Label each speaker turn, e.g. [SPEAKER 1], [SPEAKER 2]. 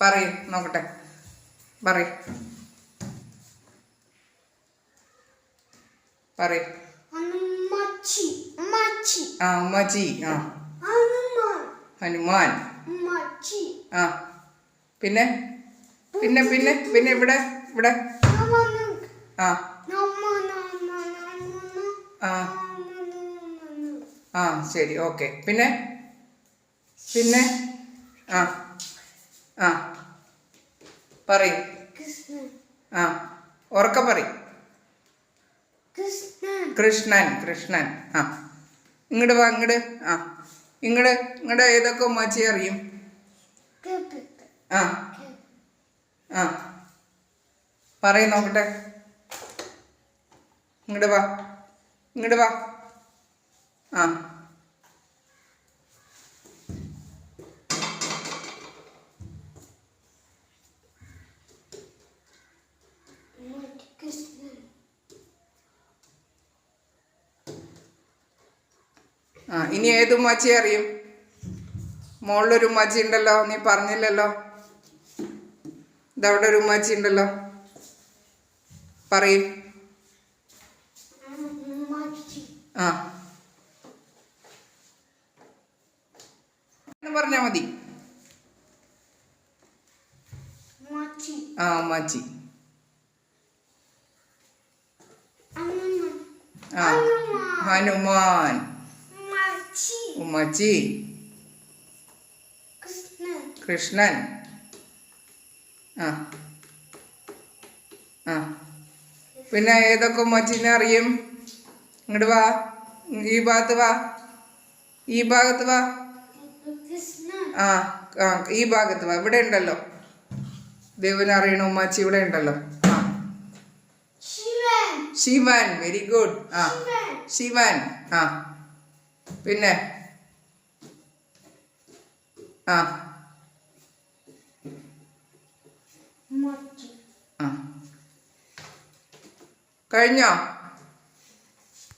[SPEAKER 1] പറയ് നോക്കട്ടെ. പറയ്. പറയ്. ആ ഉമ്മച്ചി ആ.
[SPEAKER 2] ഹനുമാൻ.
[SPEAKER 1] ആ. പിന്നെ? പിന്നെ പിന്നെ പിന്നെ ഇവിടെ ഇവിടെ. ആ ആ. ആ ശരി ഓക്കെ പിന്നെ പിന്നെ ആ ആ. പറയും. ആ. ഉറക്ക പറ
[SPEAKER 2] കൃഷ്ണൻ.
[SPEAKER 1] കൃഷ്ണൻ കൃഷ്ണൻ. ആ. ഇങ്ങോട്ട് വാ ഇങ്ങോട്ട് ആ. ഇങ്ങോട്ട് ഇങ്ങോട്ട് ഏതൊക്കെ ഉമ്മാച്ചി അറിയും? ആ. ആ. പറയും നോക്കട്ടെ. ഇങ്ങോട്ട് വാ ഇങ്ങോട്ട് വാ. ആ
[SPEAKER 2] കൃഷ്ണൻ
[SPEAKER 1] ആ ഇനി ഏത് ഉമ്മാച്ചി അറിയും? മുകളിലൊരു ഉമ്മാച്ചി ഉണ്ടല്ലോ നീ പറഞ്ഞില്ലല്ലോ? ഇതവിടെ ഒരു ഉമ്മാച്ചി ഉണ്ടല്ലോ. പറയും. ആ. എന്ന് പറഞ്ഞാ മതി. ആ ഉമ്മാച്ചി. ആ ഹനുമാൻ. ഉമ്മച്ചി.
[SPEAKER 2] കൃഷ്ണൻ.
[SPEAKER 1] ആ. ആ. പിന്നെ ഏതൊക്കെ ഉമ്മച്ചിനെ അറിയും? ഇങ്ങോട്ട് വാ. ഈ ഭാഗത്ത് വാ. ഈ ഭാഗത്ത് വാ. ആ ആ ഈ ഭാഗത്ത് വാ. ഇവിടെ ഉണ്ടല്ലോ. ദേവനെ അറിയണ ഉമ്മാച്ചി ഇവിടെ ഉണ്ടല്ലോ. ആ.
[SPEAKER 2] ശിവൻ.
[SPEAKER 1] വെരി ഗുഡ് ആ.
[SPEAKER 2] ശിവൻ.
[SPEAKER 1] ആ. പിന്നെ. ആ. കഴിഞ്ഞോ?